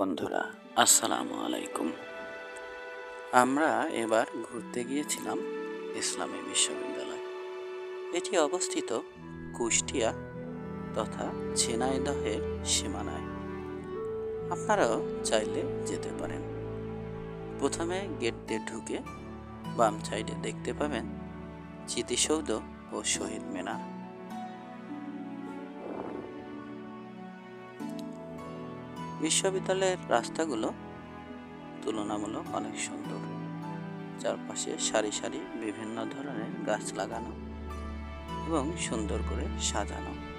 বন্ধুরা, আসসালামু আলাইকুম। আমরা এবার ঘুরতে গিয়েছিলাম ইসলামী বিশ্ববিদ্যালয়। এটি অবস্থিত কুষ্টিয়া তথা ঝিনাইদহের সীমানায়। আপনারাও চাইলে যেতে পারেন। প্রথমে গেট দিয়ে ঢুকে বাম সাইডে দেখতে পাবেন স্মৃতিসৌধ ও শহীদ মিনার। বিশ্ববিদ্যালয়ের রাস্তাগুলো তুলনামূলক অনেক সুন্দর। চারপাশে সারি সারি বিভিন্ন ধরনের গাছ লাগানো এবং সুন্দর করে সাজানো।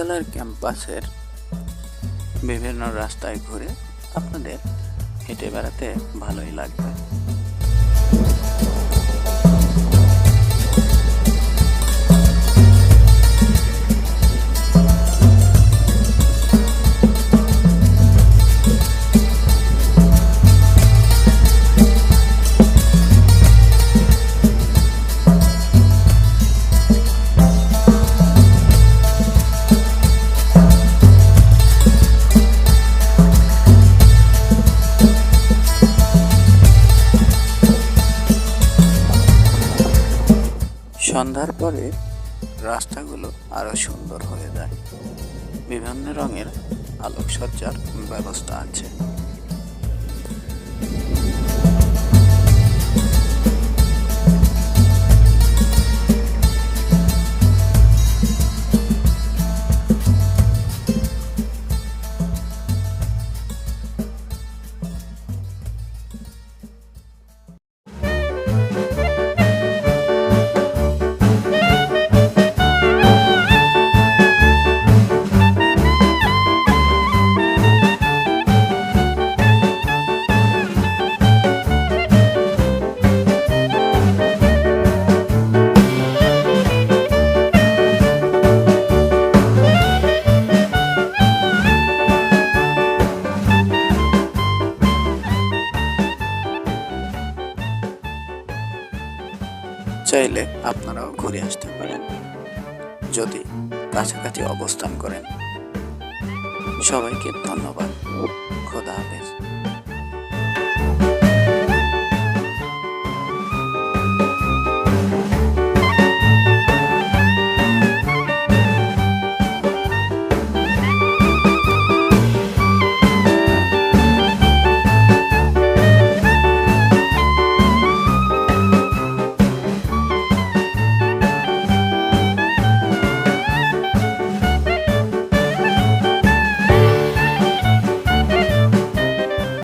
বিশ্ববিদ্যালয়ের ক্যাম্পাসের বিভিন্ন রাস্তায় ঘুরে আপনাদের হেঁটে বেড়াতে ভালোই লাগবে। সন্ধ্যার পরে রাস্তাগুলো আরও সুন্দর হয়ে যায়। বিভিন্ন রঙের আলোকসজ্জার ব্যবস্থা আছে। চাইলে আপনারাও ঘুরে আসতে পারেন। যদি কাছাকাছি অবস্থান করেন। সবাইকে ধন্যবাদ। খোদা হাফেজ।